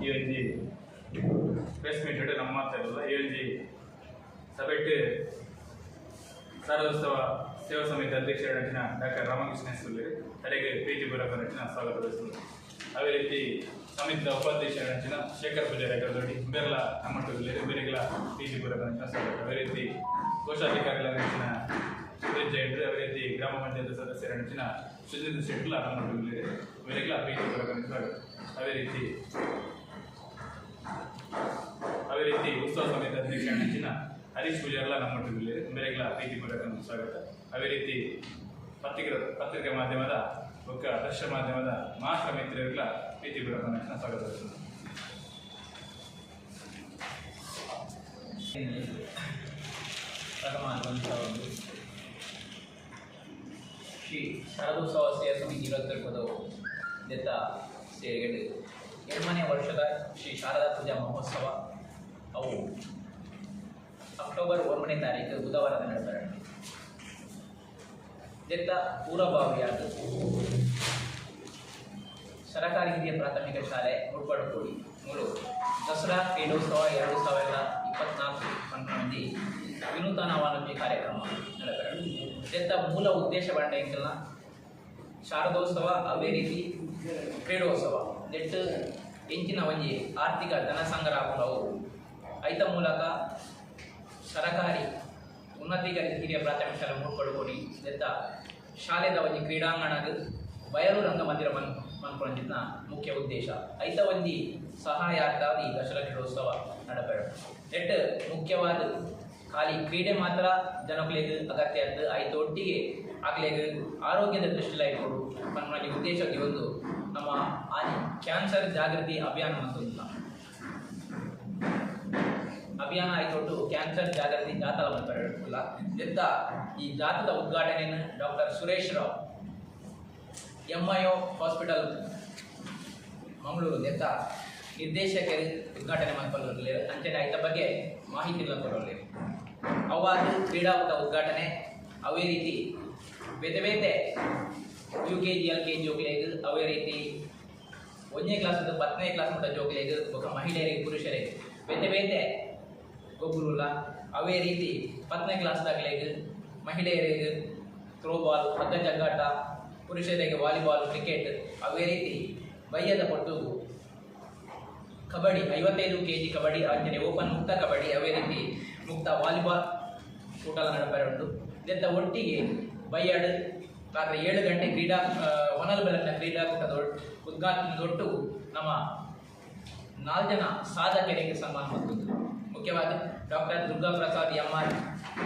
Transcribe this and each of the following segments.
ಈ ಒಂಜಿ press meet ನಮ್ಮ ಮಾತಾಡಲ್ಲ ಈ ಒಂಜಿ ಸಭೆಟ್ ಸಾರೋತ್ಸವ ಸೇವಾ ಸಮಿತಿ ಅಧ್ಯಕ್ಷರಾಗಿನ ಡಾಕ್ಟರ್ ರಾಮಕೃಷ್ಣ ಸುಳ್ಳಿ ತಡೆಗೆ ಪೂರ್ವಕ ನಟಿನ ಸ್ವಾಗತ ಬಯಸುವುದು ಅದೇ ರೀತಿ ಸಮಿತಿಯ ಉಪಾಧ್ಯಕ್ಷರಾಗಿನ ಶೇಖರ್ ಪೂಜಾರಿ ದೊಡ್ಡಿ ಬೇರೆಲ್ಲ ನಮ್ಮಟ್ಟಲ್ಲಿ ಬೇರೆಗಳ ಪ್ರೀತಿ ಪೂರ್ವಕ ನಟಿನ ಸ್ವಾಗತ. ಅದೇ ರೀತಿ ಕೋಶಾಧಿಕಾರಿಗಳ ಸುರೇಶ್ ಜೈನ್ರು ಅದೇ ರೀತಿ ಗ್ರಾಮ ಪಂಚಾಯತ್ ಸದಸ್ಯರ ನಟಿನ ಸುಜಿತ್ ಶೆಟ್ಲ ನಮ್ಮಟ್ಟಲ್ಲಿ ಅವರಿಗೆಲ್ಲ ಪ್ರೀತಿ ಸ್ವಾಗತ ಅದೇ ರೀತಿ ಅದೇ ರೀತಿ ಉತ್ಸವ ಸಮಿತಿ ಅಧ್ಯಕ್ಷ ನೆಚ್ಚಿನ ಹರೀಶ್ ಪೂಜಾರ್ಲ ನಮ್ಮ ಮಟ್ಟದಲ್ಲಿ ಬೇರೆಗಳ ಪ್ರೀತಿ ಪೂರ್ವಕ ಸ್ವಾಗತ ಅದೇ ರೀತಿ ಪತ್ರಿಕೆ ಪತ್ರಿಕೆ ಮಾಧ್ಯಮದ ಒಕ್ಕ ದೃಶ್ಯ ಮಾಧ್ಯಮದ ಮಾತ್ರ ಮಿತ್ರರಿಗೆಲ್ಲ ಪ್ರೀತಿ ನೆಚ್ಚಿನ ಸ್ವಾಗತ ಪ್ರಥಮ ಹನ್ನೊಂದು ಶ್ರೀ ಶಾರದೋತ್ಸವ ಸೇವಾ ಸಮಿತಿ ಇವತ್ತಿರ್ಬೋದು ದೆತ್ತ ಸೇರಿಗಳು ಎರಡನೇ ವರ್ಷದ ಶ್ರೀ ಶಾರದಾ ಪೂಜಾ ಮಹೋತ್ಸವ. ಅವು ಅಕ್ಟೋಬರ್ ಒಂದನೇ ತಾರೀಕು ಬುಧವಾರದ ನಡೆದರೆ ನೆತ್ತ ಪೂರ್ವಭಾವಿಯಾದ ಸರಕಾರಿ ಹಿರಿಯ ಪ್ರಾಥಮಿಕ ಶಾಲೆ ಮುಡ್ಪಡ್ಕೋಡಿ ಮೂರು ದಸರಾ ಕ್ರೀಡೋತ್ಸವ ಎರಡು ಸಾವಿರದ ಇಪ್ಪತ್ನಾಲ್ಕು ಮಂದಿ ವಿನೂತನ ವಾಣಿಜ್ಯ ಕಾರ್ಯಕ್ರಮ ನಡೆದರು ಇದೆಂತ ಮೂಲ ಉದ್ದೇಶ ಬಂಡೆಂಕಲ್ನ ಶಾರದೋತ್ಸವ ಅವೇ ರೀತಿ ಕ್ರೀಡೋತ್ಸವ. ನೆಟ್ಟು ಎಂಚಿನ ಒಂಜಿ ಆರ್ಥಿಕ ಧನ ಸಂಗ್ರಹಗಳು. ಐತ ಮೂಲಕ ಸರಕಾರಿ, ಉನ್ನತೀಕರಿತ ಹಿರಿಯ ಪ್ರಾಥಮಿಕ ಶಾಲೆ ಮುಡ್ಪಡುಕೊಡಿ ಇದೆಂತ ಶಾಲೆದ ಒಂಜಿ ಕ್ರೀಡಾಂಗಣದ ಬಯಲು ರಂಗಮಂದಿರ ಮನ್ ಮನ್ಕೊಂಡಿದ್ದ ಮುಖ್ಯ ಉದ್ದೇಶ. ಐತ ಒಂಜಿ ಸಹಾಯಾರ್ಥ ಈ ದಸರಾ ಕ್ರೀಡೋತ್ಸವ ನಡಪೆರು. ನೆಟ್ ಮುಖ್ಯವಾದ ಖಾಲಿ ಕ್ರೀಡೆ ಮಾತ್ರ ಜನಗಳಿಗೆ ಅಗತ್ಯ ಅಂತ ಆಯ್ತು ಒಟ್ಟಿಗೆ ಆಗ್ಲೆಗ್ ಆರೋಗ್ಯದ ದೃಷ್ಟಿಲ ಇಟ್ಕೊಂಡು ನಮ್ಮಲ್ಲಿ ಉದ್ದೇಶಕ್ಕೆ ಒಂದು ನಮ್ಮ ಕ್ಯಾನ್ಸರ್ ಜಾಗೃತಿ ಅಭಿಯಾನ ಮತ್ತು ಅಭಿಯಾನ ಆಯ್ತೊಟ್ಟು ಕ್ಯಾನ್ಸರ್ ಜಾಗೃತಿ ಜಾಥಾ ಮಲ್ಪೆರಲ್ಲ ಎತ್ತ ಈ ಜಾಥದ ಉದ್ಘಾಟನೆಯನ್ನು doctor Suresh Rao M I O hospital Mangaluru ದೆತ್ತ ನಿರ್ದೇಶಕರು ಉದ್ಘಾಟನೆ ಮಾಡ್ಕೊಳ್ಳಲಿ ಅಂಚನೆ ಆಯ್ತ ಬಗ್ಗೆ ಮಾಹಿತಿ ಕೊಡಲಿ ಅವಾಗ ಕ್ರೀಡಾಕೂಟ ಉದ್ಘಾಟನೆ ಅವೇ ರೀತಿ. ಬೇತೆ ಬೇತೆ U K G L K G ಜೋಕ್ಲೆಗ್ ಅವೇ ರೀತಿ. ಒಂದನೇ ಕ್ಲಾಸ್ ಹತ್ತನೇ ಕ್ಲಾಸ್ ಮಟ್ಟ ಜೋಕ್ಲೆಗ್ ಒಬ್ಬ ಮಹಿಳೆಯರಿಗೆ, ಪುರುಷರಿಗೆ. ಬೇತೆ ಬೇತೆ ಗೊಬ್ಬರುಲ್ಲ ಅವೇ ರೀತಿ ಹತ್ತನೇ ಕ್ಲಾಸ್ದಾಗಲೆಗ್ ಮಹಿಳೆಯರಿಗೆ ಥ್ರೋಬಾಲ್ ಹಗ್ಗ ಜಗ್ಗಾಟ, ಪುರುಷರಿಗೆ ವಾಲಿಬಾಲ್ ಕ್ರಿಕೆಟ್ ಅವೇ ರೀತಿ ಬಯ್ಯದ ಪಟ್ಟು ಕಬಡ್ಡಿ, ಐವತ್ತೈದು K G kabaddi, Anjaneya open ಮುಕ್ತ ಕಬಡ್ಡಿ ಅವೇ ರೀತಿ ಮುಕ್ತ ವಾಲಿಬಾಲ್ ಕೂಟಲ ಉಂಟು ಇದೆಂತ ಒಟ್ಟಿಗೆ ಬೈಯಾಡು ರಾತ್ರಿ ಏಳು ಗಂಟೆ ಕ್ರೀಡಾ ಹೊನಲು ಬೆಳಕಿನ ಕ್ರೀಡಾಕೂಟದ ಉದ್ಘಾಟನೆದೊಟ್ಟು ನಮ್ಮ ನಾಲ್ಕು ಜನ ಸಾಧಕರಿಗೆ ಸನ್ಮಾನ ಮಾಡುವುದು ಮುಖ್ಯವಾಗಿ doctor Durga Prasad M R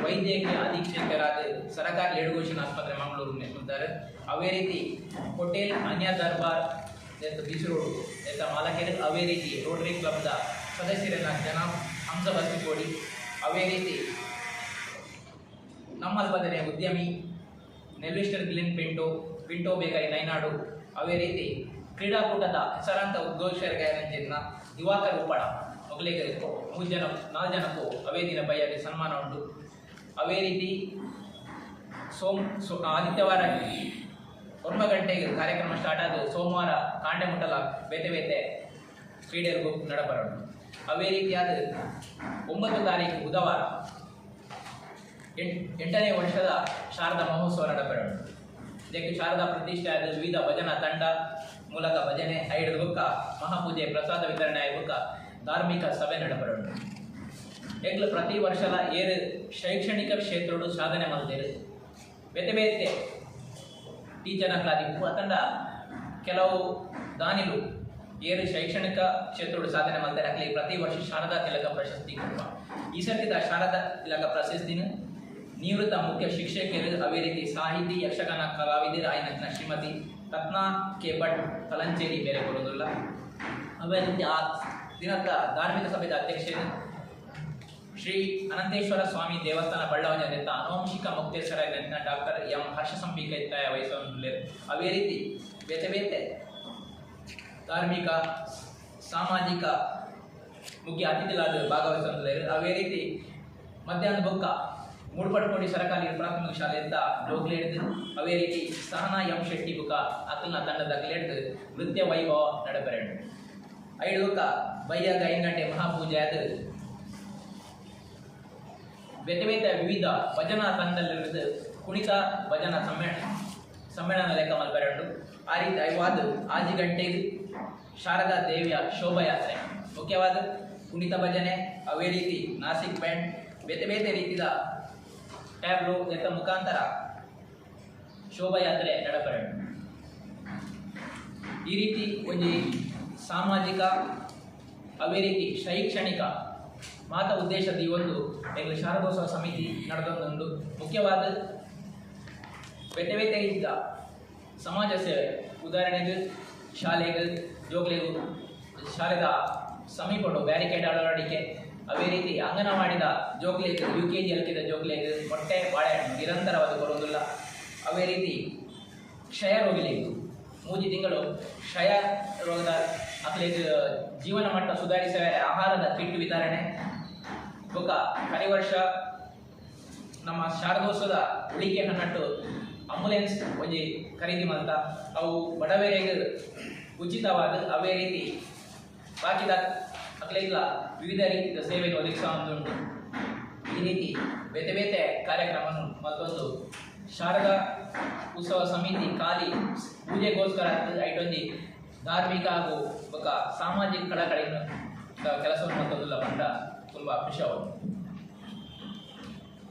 ವೈದ್ಯಕೀಯ ಅಧೀಕ್ಷಕರಾದ ಸರಕಾರಿ ಏಳುಘೋಷಣ ಆಸ್ಪತ್ರೆ ಮಂಗಳೂರು ನೆಲೆಸಿದ್ದಾರೆ ಅವೇ ರೀತಿ ಹೋಟೆಲ್, ಅನ್ಯ ದರ್ಬಾರ್ ಎತ್ತ ಬಿಸಿರೋಡು ಎತ್ತ ಮಾಲಕೆರೆ, ಅವೇ ರೀತಿ ರೋಟರಿ ಕ್ಲಬ್ದ ಸದಸ್ಯರನ್ನ ಜನ ಹಂಸ ಬಸ್ತಿಕೋಡಿ ಅವೇ ರೀತಿ ನಮ್ಮ ಬದನೆ ಉದ್ಯಮಿ, ನೆಲ್ವಿಸ್ಟರ್ ಗ್ಲಿನ್ ಪಿಂಟೋ ಪಿಂಟೋ ಬೇಕರಿ ನೈನಾಡು ಅವೇ ರೀತಿ ಕ್ರೀಡಾಕೂಟದ ಹೆಸರಾಂತ ಉದ್ಘೋಷಕರ ದಿವಾಕರ್ ಉಪ್ಪಳ, ಮೊಗಲಿಗರಿಗೂ ಮೂರು ಜನ, ನಾಲ್ಕು ಜನಕ್ಕೂ ಅವೇ ದಿನ ಬೈಯಾಗಿ ಸನ್ಮಾನ ಉಂಟು. ಅವೇ ರೀತಿ ಸೋಮ್, ಸೋ ಆದಿತ್ಯವಾರ ಒಂಬ ಗಂಟೆಗೆ ಕಾರ್ಯಕ್ರಮ ಸ್ಟಾರ್ಟ್ ಆದ ಸೋಮವಾರ ಕಾಂಡೆ ಮುಟ್ಟಲ ಬೇತೆ ಬೇತೆ ಕ್ರೀಡೆಗೂ ನಡಬರಡು ಅವೇ ರೀತಿಯಾದ ಒಂಬತ್ತು ತಾರೀಕು ಬುಧವಾರ, ಎಂಟ್, ಎಂಟನೇ ವರ್ಷದ ಶಾರದಾ ಮಹೋತ್ಸವ ನಡಬರಡು ಇದಕ್ಕೆ ಶಾರದಾ ಪ್ರತಿಷ್ಠೆ ಆದ ವಿವಿಧ ಭಜನಾ ತಂಡ ಮೂಲಕ ಭಜನೆ ಬುಕ್ಕ ಮಹಾಪೂಜೆ, ಪ್ರಸಾದ ವಿತರಣೆ ಆಯ್ಬುಕ್ಕ ಧಾರ್ಮಿಕ ಸಭೆ ನಡಬರಡು ಎಗ್ಲು ಪ್ರತಿ ವರ್ಷದ ಏರು ಶೈಕ್ಷಣಿಕ ಕ್ಷೇತ್ರಡು ಸಾಧನೆ ಮಾಡ್ತೇರು ಬೇತೆ ಬೇತೆ ಟೀಚರ್ ಕ್ಲಾದಿಪ್ಪು ಅತಂಡ ಕೆಲವು ದಾನಿಲು ಏರು ಶೈಕ್ಷಣಿಕ ಕ್ಷೇತ್ರಗಳು ಸಾಧನೆ ಮಾಡ್ತಾರೆ ಆಗಲಿ, ಪ್ರತಿ ವರ್ಷ ಶಾರದಾ ತಿಲಕ ಪ್ರಶಸ್ತಿ ಕೊಡುವ. ಈ ಸರ್ತಿದ ಶಾರದಾ ತಿಲಕ ಪ್ರಶಸ್ತಿನ ನಿವೃತ್ತ ಮುಖ್ಯ ಶಿಕ್ಷಕಿಯರು ಅವೇ ರೀತಿ ಸಾಹಿತಿ, ಯಕ್ಷಗಾನ ಕಲಾವಿದರು ಆಯ್ನ ಶ್ರೀಮತಿ ರತ್ನಾ ಕೆ. ಭಟ್ ಕಲಂಚೇರಿ ಬೇರೆ ಕೊಡೋದಿಲ್ಲ ಅವೇ ರೀತಿ ಆ ದಿನದ ಧಾರ್ಮಿಕ ಸಭೆಯ ಅಧ್ಯಕ್ಷರು ಶ್ರೀ ಅನಂತೇಶ್ವರ ಸ್ವಾಮಿ ದೇವಸ್ಥಾನ ಬಳ್ಳಾವಣೆಯಲ್ಲಿದ್ದ ಅನುವಂಶಿಕ ಮುಕ್ತೇಶ್ವರ ಡಾಕ್ಟರ್ ಎಂ ಹರ್ಷ ಸಂಪಿಕೈತಾಯ ವಹಿಸುವ ಅವೇ ರೀತಿ ಬೇತೆ ಬೇತೆ ಧಾರ್ಮಿಕ, ಸಾಮಾಜಿಕ, ಮುಖ್ಯ ಅತಿಥಿಗಳಾದ ಭಾಗವಹಿಸುವಂತದ್ದು ಅವೇ ರೀತಿ ಮಧ್ಯಾಹ್ನ ಬೊಕ್ಕ ಮೂಡ್ಪಟ್ಕೋಡಿ ಸರಕಾರಿ ಪ್ರಾಥಮಿಕ ಶಾಲೆಯಿಂದ ಲೋಗ್ಲೇಡ್ದು ಅವೇ ರೀತಿ ಸಹನಾ ಎಂ ಶೆಟ್ಟಿ ಬುಕ ಅತನ ತಂಡದ ಗ್ಲೇಡ್ದು ನೃತ್ಯ ವೈಭವ ನಡಬೆರಡು. ಐಡುಕ ಬೈಯಾಗ ಎಂಗಂಟೆ ಮಹಾಪೂಜೆ ಅದು ಬೇತೆ ಬೇತೆ ವಿವಿಧ ಭಜನಾ ತಂಡದಲ್ಲಿರುವುದು ಕುಣಿತ ಭಜನಾ ಸಮ್ಮೇಳನ. ಸಮ್ಮೇಳನ ಲೆಕ್ಕ ಮಲ್ಪರೆಂಡು. ಆ ರೀತಿ ಐವಾದ ಆಜಿ ಗಂಟೆಗೆ ಶಾರದಾ ದೇವಿಯ ಶೋಭಾಯಾತ್ರೆ. ಮುಖ್ಯವಾದ ಕುಣಿತ ಭಜನೆ ಅವೇ ರೀತಿ ನಾಸಿಕ್ ಬ್ಯಾಂಡ್, ಬೇತೆ ಬೇತೆ ರೀತಿಯ ಟ್ಯಾಬ್ಲು ಲೆಕ್ಕ ಮುಖಾಂತರ ಶೋಭಾಯಾತ್ರೆ ನಡಪರೆಂಡು. ಈ ರೀತಿ ಒಂದು ಸಾಮಾಜಿಕ ಅವೇ ರೀತಿ ಶೈಕ್ಷಣಿಕ ಮಾತ ಉದ್ದೇಶದ ಈ ಒಂದು ಶಾರದೋತ್ಸವ ಸಮಿತಿ ನಡೆದೊಂದು ಮುಖ್ಯವಾದ ಬೇತೆ ಇದ್ದ ಸಮಾಜ ಸೇವೆ ಉದಾಹರಣೆಗೆ ಶಾಲೆಗೆ ಜೋಗ್ಲೆಗೂ, ಶಾಲೆದ ಸಮೀಪಡು ಬ್ಯಾರಿಕೇಡ್ ಅಳವಡಿಕೆ ಅದೇ ರೀತಿ ಅಂಗನವಾಡಿದ ಜೋಗ್ಲೆಗೆ ಯು ಕೆ ಜಿ ಎಲ್ಕಿದ ಜೋಗ್ಲೆಗೆ ಮೊಟ್ಟೆ, ಬಾಳೆಹಣ್ಣು ನಿರಂತರವಾಗಿ ಕೊಡುವುದಿಲ್ಲ ಅವೇ ರೀತಿ ಕ್ಷಯ ರೋಗಿಲಿಗೂ ಮೂಜಿ ತಿಂಗಳು ಕ್ಷಯ ರೋಗದ ಅಕ್ಲಿಗೆ ಜೀವನ ಮಟ್ಟ ಸುಧಾರಿಸುವ ಆಹಾರದ ಕಿಟ್ಟು ವಿತರಣೆ. ಬೊಕ್ಕ ಕಡೆ ವರ್ಷ ನಮ್ಮ ಶಾರದೋತ್ಸವದ ಉಳಿಕೆ ಹನ್ನಟ್ಟು ಅಂಬುಲೆನ್ಸ್ ಒಂಜಿ ಖರೀದಿ ಮಾಡ್ತ, ಅವು ಬಡವರಿಗೆ ಉಚಿತವಾದ ಅವೇ ರೀತಿ ಬಾಕಿದ ಮಕ್ಕಳಿಗೆಲ್ಲ ವಿವಿಧ ರೀತಿಯ ಸೇವೆ ಒದಗಿಸುವಂತುಂಟು ಈ ರೀತಿ ಬೇತೆ ಬೇತೆ ಕಾರ್ಯಕ್ರಮವನ್ನು ಮತ್ತೊಂದು ಶಾರದಾ ಉತ್ಸವ ಸಮಿತಿ ಖಾಲಿ ಪೂಜೆಗೋಸ್ಕರ ಐಟೊಂದು ಧಾರ್ಮಿಕ ಹಾಗೂ ఒక ಸಾಮಾಜಿಕ ಕಳಕಳಿಯನ್ನು ಕೆಲಸವನ್ನು ಮತ್ತೊಂದು ಬಂದ ತುಂಬ ಖುಷಿ ಆಗುತ್ತೆ